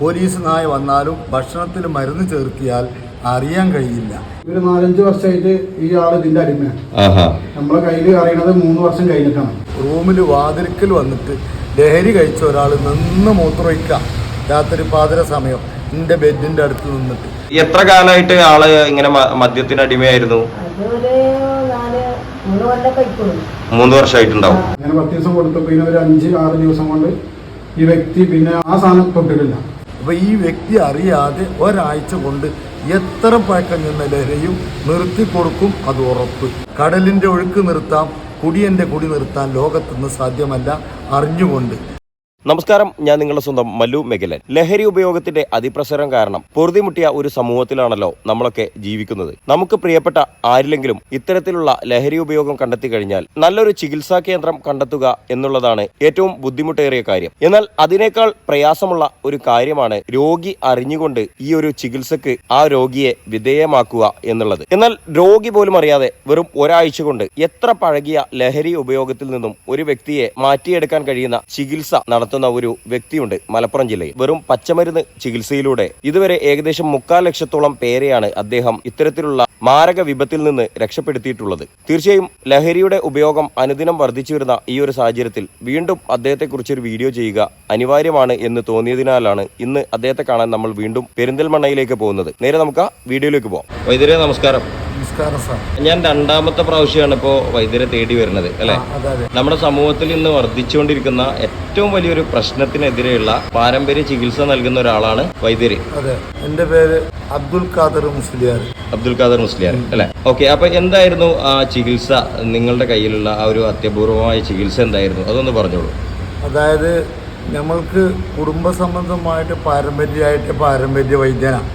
Police നായ വന്നാലും ഭക്ഷണത്തിൽ മരുന്ന് ചേർത്തിയാൽ അറിയാൻ കഴിയില്ല. ഒരു നാലഞ്ച് വർഷമായിട്ട് ഈ ആൾ ഇതിന്റെ അടിമയാണ്. ആഹാ. നമ്മളെ കയ്യിൽ അറിയണത് മൂന്ന് വർഷം കഴിഞ്ഞിട്ടാണ്. റൂമിൽ വാതിൽക്കൽ വന്നിട്ട് ലഹരി കഴിച്ച ഒരാൾ നിന്ന് മൂത്രമൊഴിക്കുക രാത്രി പാതിര സമയം എന്റെ ബെഡിന്റെ അടുത്ത് നിന്നിട്ട്. എത്ര കാലമായിട്ട് ആൾ ഇങ്ങനെ മദ്യത്തിന് അടിമയായിരുന്നു? അതൊരു നാല് മൂന്ന് വർഷമായിട്ടുണ്ടാവും അങ്ങനെ പത്ത് ദിവസം കൊടുത്തു പിന്നെ ഒരു അഞ്ച് ആറ് ദിവസം കൊണ്ട് ഈ വ്യക്തി പിന്നെ ആ സാധനം തൊട്ടിട്ടില്ല. അപ്പോൾ ഈ വ്യക്തി അറിയാതെ ഒരാഴ്ച കൊണ്ട് എത്ര പഴക്കം ചെന്ന ലഹരിയും നിർത്തി കൊടുക്കും അത് ഉറപ്പ്. കടലിന്റെ ഒഴുക്ക് നിർത്താം കുടിയന്റെ കുടി നിർത്താൻ ലോകത്തുനിന്ന് സാധ്യമല്ല അറിഞ്ഞുകൊണ്ട്. നമസ്കാരം ഞാൻ നിങ്ങളുടെ സ്വന്തം മല്ലു മെഗലൻ. ലഹരി ഉപയോഗത്തിന്റെ അതിപ്രസരം കാരണം പൊറുതിമുട്ടിയ ഒരു സമൂഹത്തിലാണല്ലോ നമ്മളൊക്കെ ജീവിക്കുന്നത്. നമുക്ക് പ്രിയപ്പെട്ട ആരിലെങ്കിലും ഇത്തരത്തിലുള്ള ലഹരി ഉപയോഗം കണ്ടെത്തി കഴിഞ്ഞാൽ നല്ലൊരു ചികിത്സാ കേന്ദ്രം കണ്ടെത്തുക എന്നുള്ളതാണ് ഏറ്റവും ബുദ്ധിമുട്ടേറിയ കാര്യം. എന്നാൽ അതിനേക്കാൾ പ്രയാസമുള്ള ഒരു കാര്യമാണ് രോഗി അറിഞ്ഞുകൊണ്ട് ഈ ഒരു ചികിത്സക്ക് ആ രോഗിയെ വിധേയമാക്കുക എന്നുള്ളത്. എന്നാൽ രോഗി പോലും അറിയാതെ വെറും ഒരാഴ്ച കൊണ്ട് എത്ര പഴകിയ ലഹരി ഉപയോഗത്തിൽ നിന്നും ഒരു വ്യക്തിയെ മാറ്റിയെടുക്കാൻ കഴിയുന്ന ചികിത്സ നടത്തുന്ന ഒരു വ്യക്തിയുണ്ട് മലപ്പുറം ജില്ലയിൽ. വെറും പച്ചമരുന്ന് ചികിത്സയിലൂടെ ഇതുവരെ ഏകദേശം മുക്കാൽ ലക്ഷത്തോളം പേരെയാണ് അദ്ദേഹം ഇത്തരത്തിലുള്ള മാരക വിപത്തിൽ നിന്ന് രക്ഷപ്പെടുത്തിയിട്ടുള്ളത്. തീർച്ചയായും ലഹരിയുടെ ഉപയോഗം അനുദിനം വർദ്ധിച്ചു വരുന്ന ഈ ഒരു സാഹചര്യത്തിൽ വീണ്ടും അദ്ദേഹത്തെക്കുറിച്ച് ഒരു വീഡിയോ ചെയ്യുക അനിവാര്യമാണ് എന്ന് തോന്നിയതിനാലാണ് ഇന്ന് അദ്ദേഹത്തെ കാണാൻ നമ്മൾ വീണ്ടും പെരിന്തൽമണ്ണയിലേക്ക് പോകുന്നത്. നേരെ നമുക്ക് വീഡിയോയിലേക്ക് പോകാം വൈദ്യരെ നമസ്കാരം. നമസ്കാരം സാർ ഞാൻ രണ്ടാമത്തെ പ്രാവശ്യമാണ് ഇപ്പോ വൈദ്യരെ തേടി വരുന്നത് അല്ലെ? നമ്മുടെ സമൂഹത്തിൽ ഇന്ന് വർദ്ധിച്ചുകൊണ്ടിരിക്കുന്ന ഏറ്റവും വലിയൊരു പ്രശ്നത്തിനെതിരെയുള്ള പാരമ്പര്യ ചികിത്സ നൽകുന്ന ഒരാളാണ് വൈദ്യര്. അതെ. എന്റെ പേര് അബ്ദുൽ ഖാദർ മുസ്ലിയാർ. അബ്ദുൽ ഖാദർ മുസ്ലിയാർ അല്ലെ? ഓക്കെ അപ്പൊ എന്തായിരുന്നു ആ ചികിത്സ നിങ്ങളുടെ കയ്യിലുള്ള ആ ഒരു അത്യപൂർവമായ ചികിത്സ എന്തായിരുന്നു? അതൊന്ന് പറഞ്ഞോളൂ. അതായത് നമ്മൾക്ക് കുടുംബ സംബന്ധമായിട്ട് പാരമ്പര്യമായിട്ട് പാരമ്പര്യ വൈദ്യനാണ്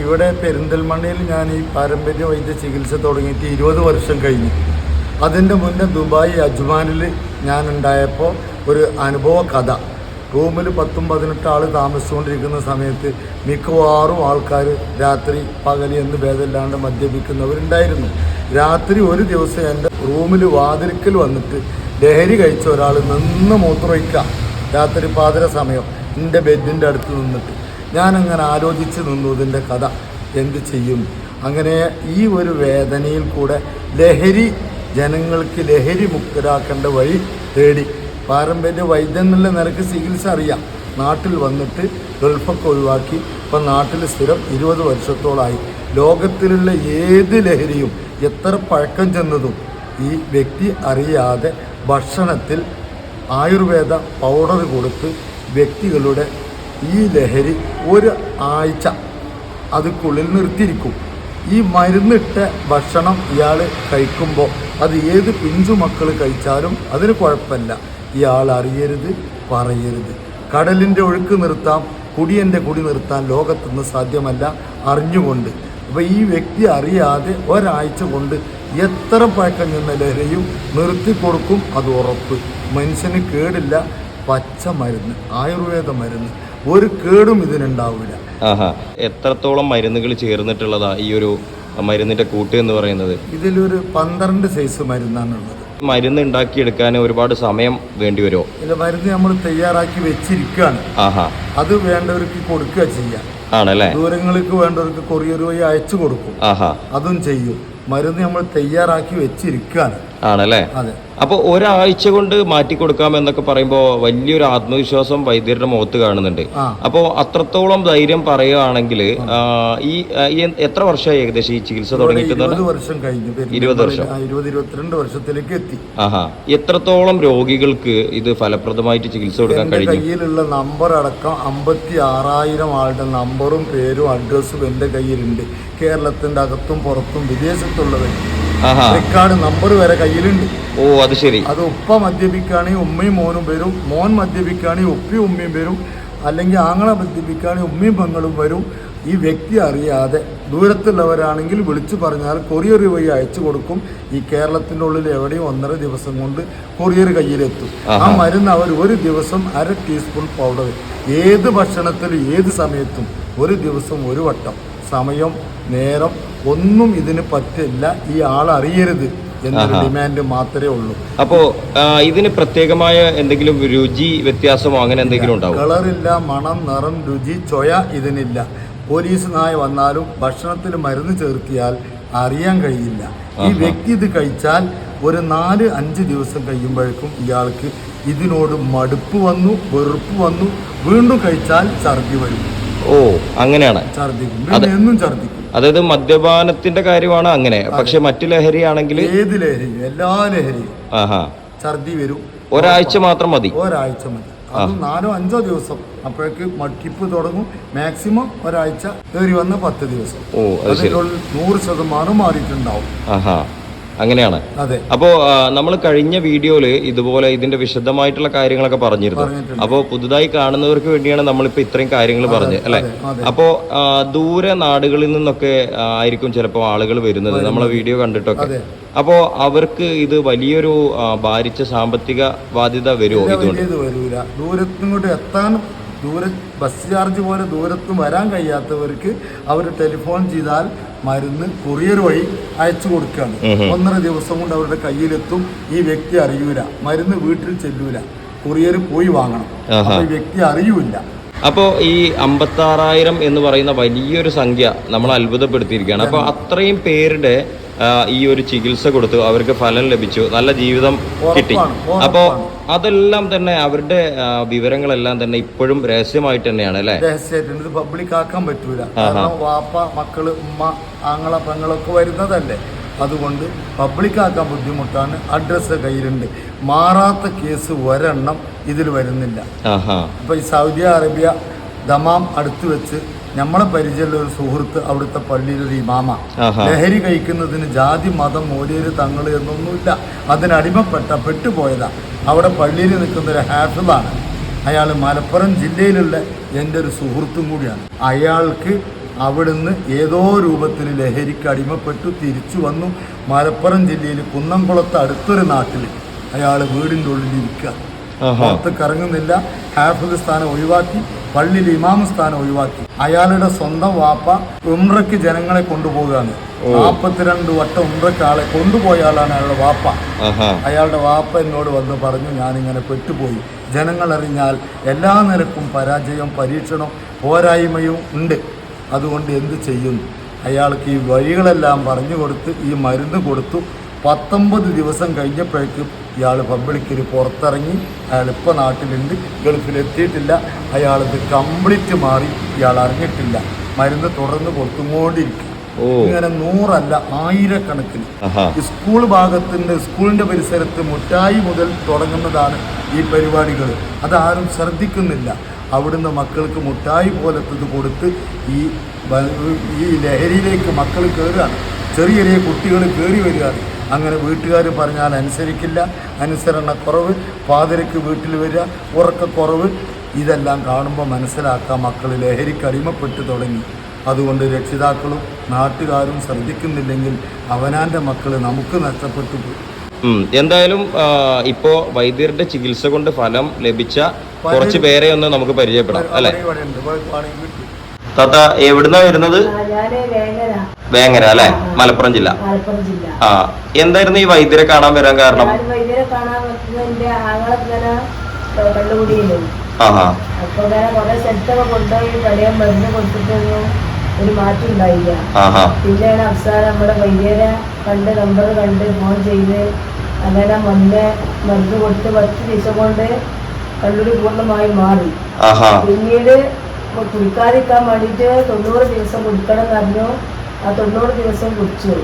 ഇവിടെ പെരിന്തൽമണ്ണയിൽ ഞാൻ ഈ പാരമ്പര്യ വൈദ്യ ചികിത്സ തുടങ്ങിയിട്ട് ഇരുപത് വർഷം കഴിഞ്ഞു. അതിന്റെ മുന്നേ ദുബായ് അജ്മാനിൽ ഞാൻ ഉണ്ടായപ്പോൾ ഒരു അനുഭവ കഥ. റൂമിൽ പത്തും പതിനെട്ട് ആൾ താമസിച്ചുകൊണ്ടിരിക്കുന്ന സമയത്ത് മിക്കവാറും ആൾക്കാർ രാത്രി പകൽ എന്ന് ഭേദമില്ലാണ്ട് മദ്യപിക്കുന്നവരുണ്ടായിരുന്നു. രാത്രി ഒരു ദിവസം എന്റെ റൂമിൽ വാതിൽക്കൽ വന്നിട്ട് ലഹരി കഴിച്ച ഒരാൾ നിന്ന് മൂത്രമൊഴിക്കുക. രാത്രി പാതിര സമയം എന്റെ ബെഡിന്റെ അടുത്ത് നിന്നിട്ട്. ഞാനങ്ങനെ ആലോചിച്ച് നിന്നു ഇതിന്റെ കഥ. എന്ത് ചെയ്യും? അങ്ങനെ ഈ ഒരു വേദനയിൽ കൂടെ ലഹരി ജനങ്ങൾക്ക് ലഹരി മുക്തരാക്കേണ്ട വഴി തേടി. പാരമ്പര്യ വൈദ്യങ്ങളിലെ നിലയ്ക്ക് ചികിത്സ അറിയാം. നാട്ടിൽ വന്നിട്ട് ഗൾഫൊക്കെ ഒഴിവാക്കി. ഇപ്പം നാട്ടിൽ സ്ഥിരം ഇരുപത് വർഷത്തോളമായി ലോകത്തിലുള്ള ഏത് ലഹരിയും എത്ര പഴക്കം ചെന്നതും ഈ വ്യക്തി അറിയാതെ ഭക്ഷണത്തിൽ ആയുർവേദ പൗഡർ കൊടുത്ത് വ്യക്തികളുടെ ഈ ലഹരി ഒരു ആഴ്ച അതുക്കുള്ളിൽ നിർത്തിയിരിക്കും. ഈ മരുന്നിട്ട ഭക്ഷണം ഇയാൾ കഴിക്കുമ്പോൾ അത് ഏത് പിഞ്ചു മക്കൾ കഴിച്ചാലും അതിന് കുഴപ്പമില്ല. ഇയാൾ അറിയരുത് പറയരുത്. കടലിന്റെ ഒഴുക്ക് നിർത്താം കുടിയന്റെ കുടി നിർത്താൻ ലോകത്തുനിന്ന് സാധ്യമല്ല അറിഞ്ഞുകൊണ്ട്. അപ്പോൾ ഈ വ്യക്തി അറിയാതെ ഒരാഴ്ച കൊണ്ട് എത്ര പഴക്കം ചെന്ന ലഹരിയും നിർത്തി കൊടുക്കും അത് ഉറപ്പ്. മനുഷ്യന് കേടില്ല പച്ച മരുന്ന് ആയുർവേദ മരുന്ന്. ഒരു കേടും ഇതിനുണ്ടാവില്ല. എത്രത്തോളം മരുന്നുകൾ ചേർന്നിട്ടുള്ളതാ ഈ ഒരു മരുന്നിന്റെ കൂട്ട് എന്ന് പറയുന്നത്? ഇതിലൊരു പന്ത്രണ്ട് സൈസ് മരുന്നാണുള്ളത് മരുന്ന് ഉണ്ടാക്കിയെടുക്കാൻ ഒരുപാട് സമയം വേണ്ടി വരുമോ? ഇല്ല മരുന്ന് നമ്മൾ തയ്യാറാക്കി വെച്ചിരിക്കുകയാണ്. അത് വേണ്ടവർക്ക് കൊടുക്കുക ചെയ്യാം. ആണല്ലേ? ദൂരങ്ങൾക്ക് വേണ്ടവർക്ക് കൊറിയർ വഴി അയച്ചു കൊടുക്കും. അതും ചെയ്യും. മരുന്ന് നമ്മൾ തയ്യാറാക്കി വെച്ചിരിക്കുകയാണ്. ആണല്ലേ? അപ്പൊ അപ്പോൾ ഒരാഴ്ച കൊണ്ട് മാറ്റി കൊടുക്കാം എന്നൊക്കെ പറയുമ്പോൾ വലിയൊരു ആത്മവിശ്വാസം വൈദ്യരുടെ മുഖത്ത് കാണുന്നുണ്ട്. അപ്പോൾ അത്രത്തോളം ധൈര്യം പറയുകയാണെങ്കിൽ ഈ എത്ര വർഷമായി ഏകദേശം ഈ ചികിത്സ തുടങ്ങിയിട്ട് ഇരുപത് വർഷം ഇരുപത്തിരണ്ട് വർഷത്തിലേക്ക് എത്തി. ആഹാ. എത്രത്തോളം രോഗികൾക്ക് ഇത് ഫലപ്രദമായിട്ട് ചികിത്സ കൊടുക്കാൻ കഴിഞ്ഞു? കയ്യിലുള്ള നമ്പർ അടക്കം അമ്പത്തി ആറായിരം ആളുടെ നമ്പറും പേരും അഡ്രസ്സും എന്റെ കയ്യിലുണ്ട്. കേരളത്തിന്റെ അകത്തും പുറത്തും വിദേശത്തുള്ളവർ ആഹാ റെക്കാർഡ് നമ്പർ വരെ കയ്യിലുണ്ട്. ഓ അത് ശരി. അത് ഉപ്പ മദ്യപിക്കുകയാണെങ്കിൽ ഉമ്മയും മോനും വരും. മോൻ മദ്യപിക്കുകയാണെങ്കിൽ ഉപ്പയും ഉമ്മയും വരും. അല്ലെങ്കിൽ ആങ്ങളെ മദ്യപിക്കുകയാണെങ്കിൽ ഉമ്മയും പെങ്ങളും വരും. ഈ വ്യക്തി അറിയാതെ ദൂരത്തുള്ളവരാണെങ്കിൽ വിളിച്ചു പറഞ്ഞാൽ കൊറിയർ വഴി അയച്ചു കൊടുക്കും. ഈ കേരളത്തിന്റെ ഉള്ളിൽ എവിടെയും ഒന്നര ദിവസം കൊണ്ട് കൊറിയർ കയ്യിലെത്തും. ആ. മരുന്ന് അവർ ഒരു ദിവസം അര ടീസ്പൂൺ പൗഡർ ഏത് ഭക്ഷണത്തിലും ഏത് സമയത്തും ഒരു ദിവസം ഒരു വട്ടം. സമയം നേരം ഒന്നും ഇതിന് പറ്റില്ല. ഈ ആൾ അറിയരുത് എന്നൊരു ഡിമാൻഡ് മാത്രമേ ഉള്ളൂ. അപ്പോ ഇതിന് പ്രത്യേകമായ എന്തെങ്കിലും രുചി വ്യത്യാസമോ അങ്ങനെ എന്തെങ്കിലും ഉണ്ടാവും? കളറില്ല മണം നിറം രുചി ചൊയ ഇതിനില്ല. പോലീസ് നായ വന്നാലും ഭക്ഷണത്തിൽ മരുന്ന് ചേർത്തിയാൽ അറിയാൻ കഴിയില്ല. ഈ വ്യക്തി ഇത് കഴിച്ചാൽ ഒരു നാല് അഞ്ച് ദിവസം കഴിയുമ്പോഴേക്കും ഇയാൾക്ക് ഇതിനോട് മടുപ്പ് വന്നു വെറുപ്പ് വന്നു. വീണ്ടും കഴിച്ചാൽ ഛർദി വരും. ഓ അങ്ങനെയാണ്. ഛർദിക്കും എന്നും ഛർദിക്കും അതായത് മദ്യപാനത്തിന്റെ കാര്യമാണ് അങ്ങനെ. പക്ഷെ മറ്റു ലഹരിയാണെങ്കിൽ ഏത് ലഹരിയും എല്ലാ ലഹരിയും. ആഹാ. ഛർദി വരും. ഒരാഴ്ച മാത്രം മതി. ഒരാഴ്ച മതി. അത് നാലോ അഞ്ചോ ദിവസം. അപ്പോഴേക്ക് മട്ടിപ്പ് തുടങ്ങും. മാക്സിമം ഒരാഴ്ച. കയറി വന്ന പത്ത് ദിവസം. ഓ അത് ശരി. അതിനുള്ളിൽ നൂറ് ശതമാനം മാറിയിട്ടുണ്ടാവും. അങ്ങനെയാണ്. അപ്പോ നമ്മൾ കഴിഞ്ഞ വീഡിയോയിൽ ഇതുപോലെ ഇതിന്റെ വിശദമായിട്ടുള്ള കാര്യങ്ങളൊക്കെ പറഞ്ഞിരുന്നു. അപ്പോ പുതുതായി കാണുന്നവർക്ക് വേണ്ടിയാണ് നമ്മളിപ്പോ ഇത്രയും കാര്യങ്ങൾ പറഞ്ഞത് അല്ലെ. അപ്പോ ദൂരെ നാടുകളിൽ നിന്നൊക്കെ ആയിരിക്കും ചിലപ്പോൾ ആളുകൾ വരുന്നത്. നമ്മളെ വീഡിയോ കണ്ടിട്ടൊക്കെ. അപ്പോ അവർക്ക് ഇത് വലിയൊരു ഭാരിച്ച സാമ്പത്തിക ബാധ്യത വരുമോ ഇതുകൊണ്ട്? എത്താൻ ദൂര ബസ് ചാർജ് പോലെ ദൂരത്തും വരാൻ കഴിയാത്തവർക്ക് അവർ ടെലിഫോൺ ചെയ്താൽ മരുന്ന് കൊറിയർ വഴി അയച്ചു കൊടുക്കുകയാണ്. ഒന്നര ദിവസം കൊണ്ട് അവരുടെ കയ്യിലെത്തും. ഈ വ്യക്തി അറിയൂല. മരുന്ന് വീട്ടിൽ ചെല്ലൂല. കൊറിയർ പോയി വാങ്ങണം. അപ്പൊ ഈ വ്യക്തി അറിയൂല അപ്പോൾ ഈ അമ്പത്താറായിരം എന്ന് പറയുന്ന വലിയൊരു സംഖ്യ നമ്മൾ അത്ഭുതപ്പെടുത്തിയിരിക്കുകയാണ്. അപ്പോൾ അത്രയും പേരുടെ ഈ ഒരു ചികിത്സ കൊടുത്തു അവർക്ക് ഫലം ലഭിച്ചു. നല്ല ജീവിതം കിട്ടി. അപ്പോൾ അതെല്ലാം തന്നെ അവരുടെ വിവരങ്ങളെല്ലാം തന്നെ ഇപ്പോഴും രഹസ്യമായിട്ട് തന്നെയാണ് അല്ലേ? രഹസ്യമായിട്ടുണ്ട് പബ്ലിക് ആക്കാൻ പറ്റൂല. വാപ്പ മക്കൾ ഉമ്മ ആങ്ങള പെങ്ങളൊക്കെ വരുന്നതല്ലേ? അതുകൊണ്ട് പബ്ലിക്കാക്കാൻ ബുദ്ധിമുട്ടാണ്. അഡ്രസ്സ് കയ്യിലുണ്ട്. മാറാത്ത കേസ് ഒരെണ്ണം ഇതിൽ വരുന്നില്ല. ഇപ്പൊ ഈ സൗദി അറേബ്യ ദമാം അടുത്ത് വെച്ച് നമ്മളെ പരിചയമുള്ള ഒരു സുഹൃത്ത് അവിടുത്തെ പള്ളിയിലൊരു ഇമാമ. ലഹരി കഴിക്കുന്നതിന് ജാതി മതം മൂലിയര് തങ്ങൾ എന്നൊന്നുമില്ല. അതിനടിമപ്പെട്ട പെട്ടുപോയതാ. അവിടെ പള്ളിയിൽ നിൽക്കുന്ന ഒരു ഹാഫിളാണ് അയാൾ മലപ്പുറം ജില്ലയിലുള്ള എന്റെ ഒരു സുഹൃത്തും കൂടിയാണ്. അയാൾക്ക് അവിടുന്ന് ഏതോ രൂപത്തിൽ ലഹരിക്ക് അടിമപ്പെട്ടു തിരിച്ചു വന്നു. മലപ്പുറം ജില്ലയിൽ കുന്നംകുളത്ത് അടുത്തൊരു നാട്ടിൽ അയാൾ വീടിന്റെ ഉള്ളിൽ ഇരിക്കുക. പുറത്ത് കറങ്ങുന്നില്ല. ഹാഫിദ് സ്ഥാനം ഒഴിവാക്കി. പള്ളിയിൽ ഇമാമ സ്ഥാനം ഒഴിവാക്കി. അയാളുടെ സ്വന്തം വാപ്പ ഉംറയ്ക്ക് ജനങ്ങളെ കൊണ്ടുപോവുകയാണ്. നാൽപ്പത്തിരണ്ട് വട്ടം ഉംറയ്ക്ക് ആളെ കൊണ്ടുപോയ ആളാണ് അയാളുടെ വാപ്പ. അയാളുടെ വാപ്പ എന്നോട് വന്ന് പറഞ്ഞു ഞാനിങ്ങനെ പെട്ടുപോയി. ജനങ്ങൾ അറിഞ്ഞാൽ എല്ലാ നിരക്കും പരാജയം പരീക്ഷണം പോരായ്മയും ഉണ്ട്. അതുകൊണ്ട് എന്ത് ചെയ്യുന്നു അയാൾക്ക് ഈ വഴികളെല്ലാം പറഞ്ഞു കൊടുത്ത് ഈ മരുന്ന് കൊടുത്തു. പത്തൊമ്പത് ദിവസം കഴിഞ്ഞപ്പോഴേക്കും ഇയാൾ പബ്ലിക്കിൽ പുറത്തിറങ്ങി. അയാൾ ഇപ്പോൾ നാട്ടിലുണ്ട്. ഗൾഫിലെത്തിയിട്ടില്ല അയാളിത് കംപ്ലീറ്റ് മാറി. ഇയാൾ അറിഞ്ഞിട്ടില്ല. മരുന്ന് തുടർന്ന് കൊടുത്തുകൊണ്ടിരിക്കും ഇങ്ങനെ നൂറല്ല ആയിരക്കണക്കിന്. സ്കൂൾ ഭാഗത്തിന്റെ സ്കൂളിന്റെ പരിസരത്ത് മുട്ടായി മുതൽ തുടങ്ങുന്നതാണ് ഈ പരിപാടികൾ. അതാരും ശ്രദ്ധിക്കുന്നില്ല. അവിടുന്ന് മക്കൾക്ക് മുട്ടായി പോലത്തത് കൊടുത്ത് ഈ ഈ ലഹരിയിലേക്ക് മക്കൾ കയറുകയാണ് ചെറിയ ചെറിയ കുട്ടികൾ കയറി വരികയാണ്. അങ്ങനെ വീട്ടുകാർ പറഞ്ഞാൽ അനുസരിക്കില്ല. അനുസരണക്കുറവ് പാതിരക്ക് വീട്ടിൽ വരിക ഉറക്കക്കുറവ് ഇതെല്ലാം കാണുമ്പോൾ മനസ്സിലാക്കാം മക്കൾ ലഹരിക്ക് അടിമപ്പെട്ട് തുടങ്ങി. അതുകൊണ്ട് രക്ഷിതാക്കളും നാട്ടുകാരും ശ്രദ്ധിക്കുന്നില്ലെങ്കിൽ അവനാന്റെ മക്കൾ നമുക്ക് നഷ്ടപ്പെട്ടു പോയി. എന്തായാലും ഇപ്പോൾ ഇപ്പോ വൈദ്യരുടെ ചികിത്സ കൊണ്ട് ഫലം ലഭിച്ച കുറച്ച് പേരെ ഒന്ന് നമുക്ക് പരിചയപ്പെടാം അല്ലെ? താത്ത എവിടുന്നാ വരുന്നത്? വേങ്ങര. അല്ലെ? മലപ്പുറം ജില്ല. ആ എന്തായിരുന്നു ഈ വൈദ്യരെ കാണാൻ വരാൻ കാരണം? ആഹാ ഒരു മാറ്റം ഉണ്ടായില്ല. ആഹാ പിന്നെയാണ് അവസാനം നമ്മുടെ വൈദ്യരെ കണ്ട് നമ്പർ കണ്ട് ഫോൺ ചെയ്ത് അങ്ങനെ വന്ന് മരുന്ന് കൊടുത്ത് പത്ത് ദിവസം കൊണ്ട് കള്ളുടി പൂർണമായി മാറി. പിന്നീട് കുടിക്കാതിരിക്കാൻ വേണ്ടിയിട്ട് തൊണ്ണൂറ് ദിവസം കുടിക്കണം പറഞ്ഞു ആ തൊണ്ണൂറ് ദിവസം കുടിച്ചു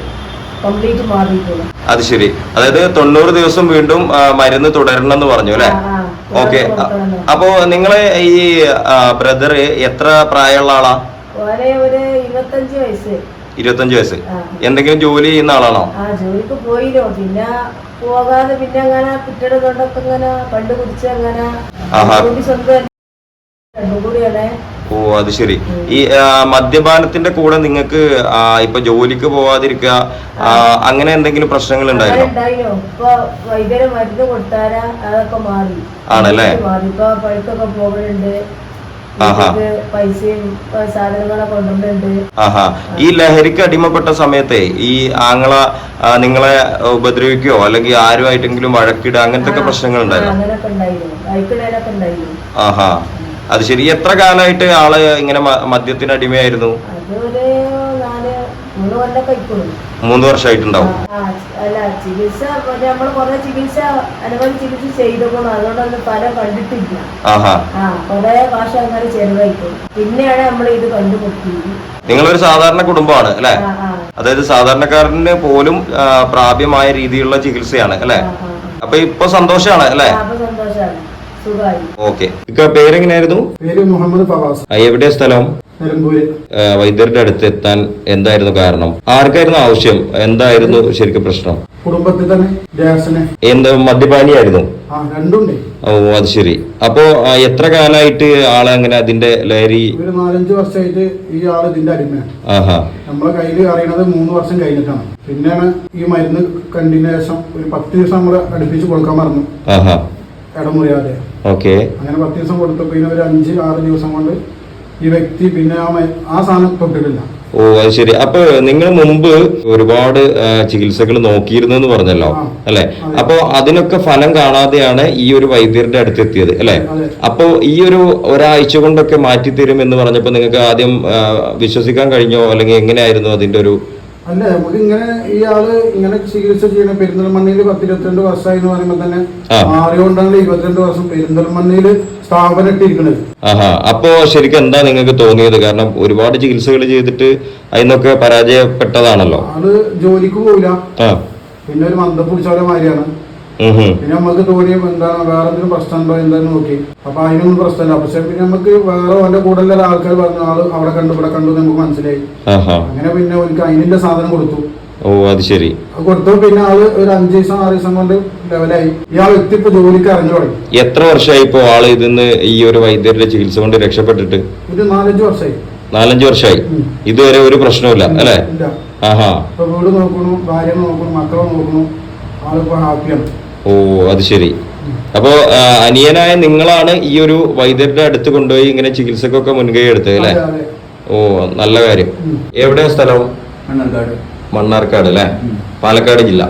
കംപ്ലീറ്റ് മാറിയിട്ടില്ല അത് ശരി. അതായത് തൊണ്ണൂറ് ദിവസം വീണ്ടും മരുന്ന് തുടരണം എന്ന് പറഞ്ഞു അല്ലേ. ഓക്കെ. അപ്പോ നിങ്ങളെ ഈ ബ്രദർ എത്ര പ്രായമുള്ള ആളാ? ഒരു ഇരുപത്തഞ്ച് വയസ്സ്. ഇരുപത്തഞ്ച് വയസ്സ്. എന്തെങ്കിലും ജോലി ചെയ്യുന്ന ആളാണോ? ആ ജോലിക്ക് പോയില്ലോ പിന്നെ പോകാതെ പിന്നെ അങ്ങനെ കുട്ടിയുടെ കൊണ്ടൊക്കെ ഇങ്ങനെ കണ്ടു കുടിച്ച് അങ്ങനെ ആഹാ. കൂടി സ്വന്തം രണ്ടും കൂടിയാണ്. ഓ അത് ശരി. ഈ ആ, മദ്യപാനത്തിന്റെ കൂടെ നിങ്ങൾക്ക് ഇപ്പൊ ജോലിക്ക് പോവാതിരിക്കുക ആ, അങ്ങനെ എന്തെങ്കിലും പ്രശ്നങ്ങൾ ഉണ്ടായിരുന്നു? ഉണ്ടായിരുന്നോ ഉണ്ടായിനോ? ഇപ്പൊ വൈദ്യര് മരുന്ന് കൊടുത്താരാ അതൊക്കെ മാറി. ആണല്ലേ? മാറി. ഇപ്പൊ പഴുക്കൊക്കെ പോകുന്നുണ്ട് പൈസയും സാധനങ്ങളൊക്കെ ഈ ലഹരിക്ക് അടിമപ്പെട്ട സമയത്തെ ഈ ആങ്ങള നിങ്ങളെ ഉപദ്രവിക്കുകയോ അല്ലെങ്കിൽ ആരുമായിട്ടെങ്കിലും വഴക്കിടുക അങ്ങനത്തെ ഒക്കെ പ്രശ്നങ്ങൾ ഉണ്ടായിരുന്നു. ആഹാ. അത് ശരി. എത്ര കാലമായിട്ട് ആൾ ഇങ്ങനെ മദ്യത്തിന് അടിമയായിരുന്നു? അതൊരു നാല് മൂന്ന് കൊല്ലൊക്കെ ഇപ്പോഴും മൂന്ന് വർഷമായിട്ടുണ്ടാവും അല്ല ചികിത്സ നമ്മൾ കുറെ ചികിത്സ ചെയ്തപ്പോൾ അതുകൊണ്ടൊന്നും ഫലം കണ്ടിട്ടില്ല. ആഹാ. ആ കുറെ കാശ് അങ്ങനെ ചെലവായിപ്പോയി പിന്നെയാണ് നമ്മൾ ഇത് നിങ്ങളൊരു സാധാരണ കുടുംബമാണ് അല്ലെ? അതായത് സാധാരണക്കാരന് പോലും പ്രാപ്യമായ രീതിയിലുള്ള ചികിത്സയാണ് അല്ലെ. അപ്പൊ ഇപ്പൊ സന്തോഷാണ് അല്ലെ? ഓക്കെ. പേരെങ്ങനെയായിരുന്നു? പേര് മുഹമ്മദ് ഫവാസ്. എവിടെയാ സ്ഥലം? വൈദ്യരുടെ അടുത്ത് എത്താൻ എന്തായിരുന്നു കാരണം? ആർക്കായിരുന്നു ആവശ്യം? എന്തായിരുന്നു ശരിക്കും പ്രശ്നം? കുടുംബത്തിൽ തന്നെ ഗ്യാസിന് എന്ത് മദ്യപാനിയായിരുന്നു? ഓ അത് ശരി. അപ്പോ എത്ര കാലായിട്ട് ആളെ അങ്ങനെ അതിന്റെ ലഹരി ഒരു നാലഞ്ച് വർഷമായിട്ട് ഈ ആൾ ഇതിന്റെ അടിമയാണ്. ആഹാ. നമ്മളെ കയ്യിൽ അറിയണത് മൂന്ന് വർഷം കഴിഞ്ഞിട്ടാണ്. പിന്നെയാണ് ഈ മരുന്ന് കണ്ടതിന് ശേഷം ഒരു പത്ത് ദിവസം നമ്മൾ അടുപ്പിച്ച് കൊടുക്കാൻ പറഞ്ഞു ആഹാ. ഇടമുറിയാതെ. ഓക്കെ. അങ്ങനെ പത്ത് ദിവസം കൊടുത്തപ്പോ ഒരു അഞ്ച് ആറ് ദിവസം കൊണ്ട് ഈ വ്യക്തി പിന്നെ ആ സാധനം തൊട്ടിട്ടില്ല. ഓ അത് ശരി. അപ്പൊ നിങ്ങൾ മുമ്പ് ഒരുപാട് ചികിത്സകൾ നോക്കിയിരുന്നു എന്ന് പറഞ്ഞല്ലോ. അല്ലെ? അപ്പൊ അതിനൊക്കെ ഫലം കാണാതെയാണ് ഈ ഒരു വൈദ്യരുടെ അടുത്തെത്തിയത് അല്ലെ? അപ്പൊ ഈ ഒരു ഒരാഴ്ച കൊണ്ടൊക്കെ മാറ്റി തരും എന്ന് പറഞ്ഞപ്പോ നിങ്ങൾക്ക് ആദ്യം വിശ്വസിക്കാൻ കഴിഞ്ഞോ? അല്ലെങ്കിൽ എങ്ങനെയായിരുന്നു അതിന്റെ ഒരു അല്ല? നമുക്ക് ഇങ്ങനെ ഈ ആൾ ഇങ്ങനെ ചികിത്സ ചെയ്യണ പെരിന്തൽമണ്ണയിൽ പത്തിരുപത്തിരണ്ട് വർഷമായി എന്ന് പറയുമ്പോൾ തന്നെ. മാറിയോണ്ടാണ് ഇരുപത്തിരണ്ട് വർഷം പെരിന്തൽമണ്ണയിൽ സ്ഥാപനം ഇട്ടിരിക്കുന്നത് ആഹാ. അപ്പോ ശരിക്കും എന്താ നിങ്ങൾക്ക് തോന്നിയത്? കാരണം ഒരുപാട് ചികിത്സകൾ ചെയ്തിട്ട് അതിനൊക്കെ പരാജയപ്പെട്ടതാണല്ലോ. ആൾ ജോലിക്ക് പോവില്ല. പിന്നെ ഒരു മന്ദപ്പുടിച്ചവരെ പിടിച്ചവരെ മാതിരിയാണ്. പിന്നെ നമുക്ക് തോന്നിയ എന്താണ്? വേറെ എന്തെങ്കിലും പ്രശ്നമുണ്ടോ എന്താന്ന് നോക്കി. അപ്പൊ അതിനൊന്നും പ്രശ്നമില്ല. പക്ഷെ പിന്നെ നമുക്ക് വേറെ അവന്റെ കൂടെ ഉള്ള ആൾക്കാർ പറഞ്ഞു ആൾ അവിടെ കണ്ടു ഇവിടെ കണ്ടു നമുക്ക് മനസ്സിലായി. അങ്ങനെ പിന്നെ എനിക്ക് അതിന്റെ സാധനം കൊടുത്തു. ഓ അത് ശരി. കൊടുത്തു പിന്നെ ആൾ ഒരു അഞ്ച് ദിവസം ആറ് ദിവസം കൊണ്ട് ലെവലായി. ഈ ആ വ്യക്തി ഇപ്പൊ ജോലിക്ക് അറിഞ്ഞു തുടങ്ങി. എത്ര വർഷമായി ഇപ്പോ ആൾ ഇതിന്ന് ഈ ഒരു വൈദ്യരുടെ ചികിത്സ കൊണ്ട് രക്ഷപ്പെട്ടിട്ട്? ഇത് നാലഞ്ച് വർഷമായി. നാലഞ്ച് വർഷമായി. ഇതുവരെ ഒരു പ്രശ്നമില്ല അല്ലേ? ആഹാ. വീട് നോക്കണു ഭാര്യ നോക്കണു മക്കളെ നോക്കണു. ആളിപ്പോ ഹാപ്പിയാണ്. ഓ അത് ശരി. അപ്പോ അനിയനായ നിങ്ങളാണ് ഈ ഒരു വൈദ്യരുടെ അടുത്ത് കൊണ്ടുപോയി ഇങ്ങനെ ചികിത്സക്കൊക്കെ മുൻകൈ എടുത്തത് അല്ലെ. ഓ നല്ല കാര്യം. എവിടെയാ സ്ഥലം? മണ്ണാർക്കാട്. അല്ലേ? പാലക്കാട് ജില്ല.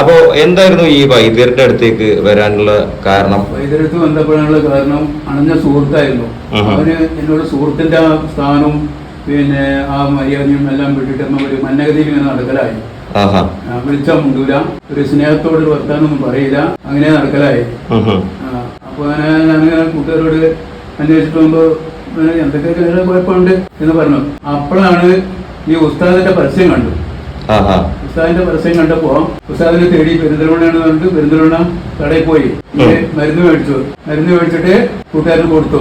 അപ്പോ എന്തായിരുന്നു ഈ വൈദ്യരുടെ അടുത്തേക്ക് വരാനുള്ള കാരണം? വൈദ്യരടുത്ത് ബന്ധപ്പെടാനുള്ള കാരണം അണഞ്ഞ സുഹൃത്തായിരുന്നു. അവന് എന്നോട് സുഹൃത്തിന്റെ സ്ഥാനവും പിന്നെ ആ മര്യാദയും എല്ലാം വിട്ടിട്ട് ഒരു മന്നഗതിയിൽ ഇങ്ങനെ നടക്കലായി. വിളിച്ചാൽ മുണ്ടൂല. ഒരു സ്നേഹത്തോട് വർത്താനൊന്നും പറയില്ല. അങ്ങനെ നടക്കലായി. അപ്പൊ അങ്ങനെ ഞാനിങ്ങനെ കൂട്ടുകാരോട് അന്വേഷിച്ചിട്ട് പോകുമ്പോൾ എന്തൊക്കെ കുഴപ്പമുണ്ട്? എന്ന് പറഞ്ഞു. അപ്പോഴാണ് ഈ ഉസ്താദിന്റെ പരസ്യം കണ്ടു. ഉസ്താദിന്റെ പരസ്യം കണ്ടപ്പോ ഉസ്താദിനെ തേടി പെരിന്തൽമണ്ണയാണ് പറഞ്ഞിട്ട് പെരിന്തൽമണ്ണ കടയിൽ പോയി. മരുന്ന് മേടിച്ചു. മരുന്ന് മേടിച്ചിട്ട് കൂട്ടുകാരന് കൊടുത്തു.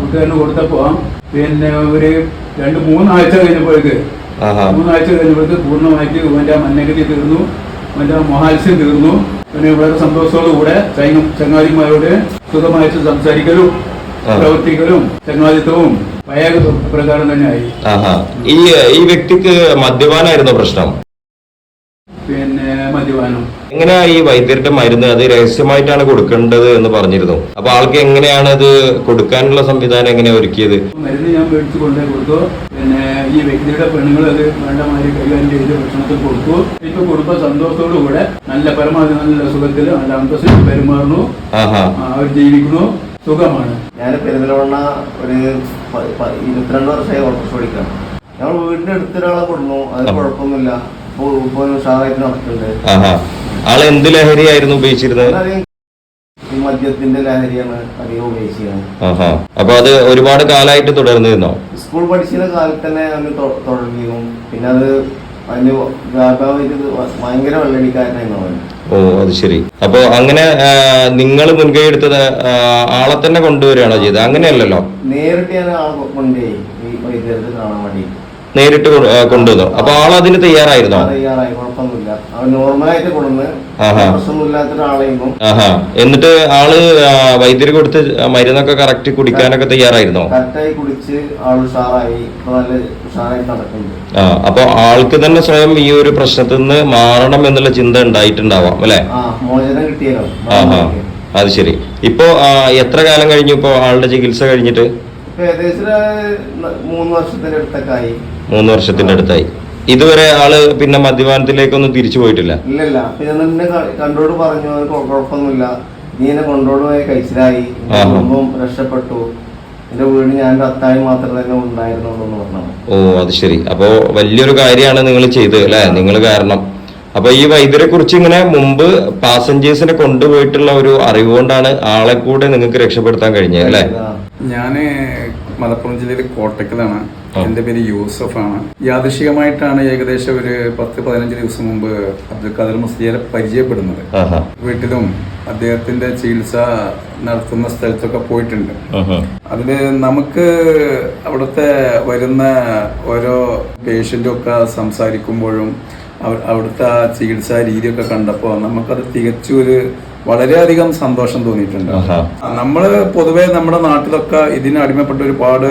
കൂട്ടുകാരന് കൊടുത്തപ്പോ പിന്നെ ഒരു രണ്ട് മൂന്നാഴ്ച കഴിഞ്ഞപ്പോഴേക്ക് മൂന്നാഴ്ച കഴിഞ്ഞപ്പോൾ പൂർണമായിട്ട് ഇവന്റെ മന്നഗതി തീർന്നു. ഇവന്റെ മഹാത്സ്യം തീർന്നു. പിന്നെ വളരെ സന്തോഷത്തോടുകൂടെ ചങ്ങാതിമാരോട് സുഖമായിട്ട് സംസാരിക്കലും. പ്രവർത്തിക്കലും ചങ്ങാതിത്വവും പഴയ പ്രകാരം തന്നെയായി ഈ ഈ വ്യക്തിക്ക് മദ്യപാനായിരുന്നു പ്രശ്നം? പിന്നെ മദ്യപാനം. എങ്ങനെ ഈ വൈദ്യരുടെ മരുന്ന് അത് രഹസ്യമായിട്ടാണ് കൊടുക്കേണ്ടത് എന്ന് പറഞ്ഞിരുന്നു? അപ്പൊ ആൾക്ക് എങ്ങനെയാണ് അത് കൊടുക്കാനുള്ള സംവിധാനം എങ്ങനെയാ ഒരുക്കിയത്? മരുന്ന് ഞാൻ മേടിച്ചു കൊണ്ടുപോയി കൊടുത്തു. ഈ വ്യക്തിയുടെ പെണ്ണുങ്ങൾ അത് വേണ്ടമാതിരി കൈകാര്യം ചെയ്ത് ഭക്ഷണത്തിൽ കൊടുത്തു. ഇപ്പൊ കുടുംബ സന്തോഷത്തോടു കൂടെ നല്ല പരമാവധി നല്ല സുഖത്തിൽ നല്ല അന്തസ്സിൽ പെരുമാറുന്നു. അവർ ജീവിക്കുന്നു. സുഖമാണ്. ഞാൻ പെരുന്തൽമണ്ണ ഒരു ഇരുപത്തിരണ്ട് വർഷമായി ഓട്ടോസ് ഓടിക്കാം ഞങ്ങൾ വീടിന്റെ അടുത്തൊരാളെ കൊടുന്നു അത് കുഴപ്പമൊന്നുമില്ല. ഉഷാറായിട്ട് നടക്കുന്നുണ്ട്. ആഹാ. ആൾ എന്ത് ലഹരിയായിരുന്നു ഉപയോഗിച്ചിരുന്നത്? ഈ മദ്യത്തിന്റെ ലഹരിയാണ് അധികം ആഹാ. അപ്പൊ അത് ഒരുപാട് കാലമായിട്ട് തുടർന്നിരുന്നോ? സ്കൂൾ പഠിച്ചിരുന്ന കാലത്ത് തന്നെ അവന് തുടങ്ങിയും പിന്നെ അത് അതിന് വ്യാപകമായിട്ട് ഭയങ്കര വെള്ളടിക്കാരനായിരുന്നു അവൻ. ഓ അത് ശരി. അപ്പൊ അങ്ങനെ നിങ്ങൾ മുൻകൈ എടുത്തത് ആളെ തന്നെ കൊണ്ടുവരികയാണോ ചെയ്തത്? അങ്ങനെയല്ലല്ലോ. നേരിട്ട് ഞാൻ ആളെ കൊണ്ടുപോയി. ഈ വൈദ്യുതി കാണാൻ വേണ്ടി നേരിട്ട് കൊണ്ടുവന്നു? അപ്പൊ ആൾ അതിന് തയ്യാറായിരുന്നോ? തയ്യാറായി. കുഴപ്പമൊന്നുമില്ല. നോർമലായിട്ട് കൊടുന്ന് പ്രശ്നമില്ലാത്ത എന്നിട്ട് ആൾ വൈദ്യര് കൊടുത്ത് മരുന്നൊക്കെ കറക്റ്റ് കുടിക്കാനൊക്കെ തയ്യാറായിരുന്നോ? കറക്റ്റായി കുടിച്ച് ആൾ ഉഷാറായി. ഇപ്പൊ നല്ല ഉഷാറായിട്ട് നടക്കുന്നുണ്ട്. ആ അപ്പൊ ആൾക്ക് തന്നെ സ്വയം ഈ ഒരു പ്രശ്നത്തിൽ നിന്ന് മാറണം എന്നുള്ള ചിന്ത ഉണ്ടായിട്ടുണ്ടാവാം അല്ലെ? മോചനം കിട്ടിയല്ലോ അത് ശരി. ഇപ്പോ എത്ര കാലം കഴിഞ്ഞു ഇപ്പോ ആളുടെ ചികിത്സ കഴിഞ്ഞിട്ട്? ഏകദേശം മൂന്ന് വർഷത്തിന്റെ അടുത്തൊക്കെ ആയി. മൂന്ന് വർഷത്തിന്റെ അടുത്തായി. ഇതുവരെ ആൾ പിന്നെ മദ്യപാനത്തിലേക്കൊന്നും തിരിച്ചു പോയിട്ടില്ല. ഇല്ലല്ല. പിന്നെ കണ്ടോട് പറഞ്ഞു. "അത് കൊ- കുഴപ്പമൊന്നുമില്ല നീ എന്നെ കൊണ്ടോടുമായി കഴിച്ചിലായി. കുടുംബം രക്ഷപ്പെട്ടു. എന്റെ വീട് ഞാൻ അത്തായി മാത്രം തന്നെ ഉണ്ടായിരുന്നുള്ളൂ എന്ന് ഓ അത് ശരി. അപ്പോ വലിയൊരു കാര്യമാണ് നിങ്ങൾ ചെയ്തത് അല്ലെ? നിങ്ങൾ കാരണം. അപ്പൊ ഈ വൈദ്യരെ കുറിച്ച് ഇങ്ങനെ മുമ്പ് പാസഞ്ചേഴ്സിനെ കൊണ്ടുപോയിട്ടുള്ള ഒരു അറിവ് കൊണ്ടാണ് ആളെ കൂടെ നിങ്ങൾക്ക് രക്ഷപ്പെടുത്താൻ കഴിഞ്ഞത് അല്ലെ? ഞാൻ മലപ്പുറം ജില്ലയിലെ കോട്ടക്കലാണ്. എന്റെ പേര് യൂസഫാണ്. യാദൃശികമായിട്ടാണ് ഏകദേശം ഒരു പത്ത് പതിനഞ്ച് ദിവസം മുമ്പ് അബ്ദുൽ ഖാദർ മുസ്ലിയെ പരിചയപ്പെടുന്നത്. വീട്ടിലും അദ്ദേഹത്തിന്റെ ചികിത്സ നടത്തുന്ന സ്ഥലത്തൊക്കെ പോയിട്ടുണ്ട്. അതിൽ നമുക്ക് അവിടുത്തെ വരുന്ന ഓരോ പേഷ്യന്റും ഒക്കെ സംസാരിക്കുമ്പോഴും അവ- അവിടുത്തെ ആ ചികിത്സാ രീതിയൊക്കെ കണ്ടപ്പോൾ നമുക്കത് തികച്ചും ഒരു വളരെയധികം സന്തോഷം തോന്നിയിട്ടുണ്ട്. നമ്മൾ നമ്മൾ പൊതുവെ നമ്മുടെ നാട്ടിലൊക്കെ ഇതിന് അടിമപ്പെട്ട ഒരുപാട്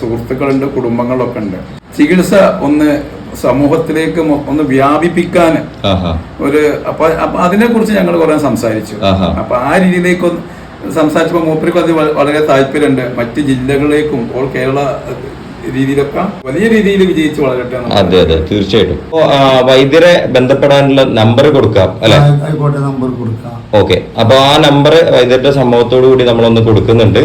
സുഹൃത്തുക്കളുണ്ട് കുടുംബങ്ങളൊക്കെ ഉണ്ട്. ചികിത്സ ഒന്ന് സമൂഹത്തിലേക്ക് ഒന്ന് വ്യാപിപ്പിക്കാൻ. ഒരു അപ്പൊ അപ്പൊ അതിനെ കുറിച്ച് ഞങ്ങൾ കുറെ സംസാരിച്ചു. അപ്പൊ ആ രീതിയിലേക്ക് സംസാരിച്ചപ്പോ സംസാരിച്ചപ്പോൾ മൂപ്പർക്ക് അത് വളരെ താല്പര്യമുണ്ട്. മറ്റ് ജില്ലകളിലേക്കും ഓൾ കേരള രീതിയിലൊക്കെ വലിയ രീതിയിൽ വിജയിച്ച് വളരട്ടെ അതെ അതെ തീർച്ചയായിട്ടും. വൈദ്യരെ ബന്ധപ്പെടാനുള്ള നമ്പർ കൊടുക്കാം അല്ലെ? ആയിക്കോട്ടെ നമ്പർ കൊടുക്കാം. ഓക്കെ അപ്പൊ ആ നമ്പർ വൈദ്യരുടെ സംഭവത്തോടു കൂടി നമ്മളൊന്ന് കൊടുക്കുന്നുണ്ട്.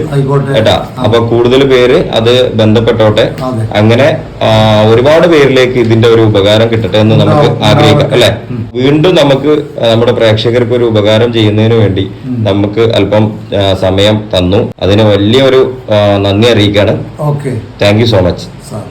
കേട്ടാ അപ്പൊ കൂടുതൽ പേര് അത് ബന്ധപ്പെട്ടോട്ടെ. അങ്ങനെ ഒരുപാട് പേരിലേക്ക് ഇതിന്റെ ഒരു ഉപകാരം കിട്ടട്ടെ എന്ന് നമുക്ക് ആഗ്രഹിക്കാം അല്ലെ? വീണ്ടും നമുക്ക് നമ്മുടെ പ്രേക്ഷകർക്ക് ഒരു ഉപകാരം ചെയ്യുന്നതിന് വേണ്ടി നമുക്ക് അല്പം സമയം തന്നു. അതിന് വലിയൊരു നന്ദി അറിയിക്കാണ്. Okay. Thank you so much sir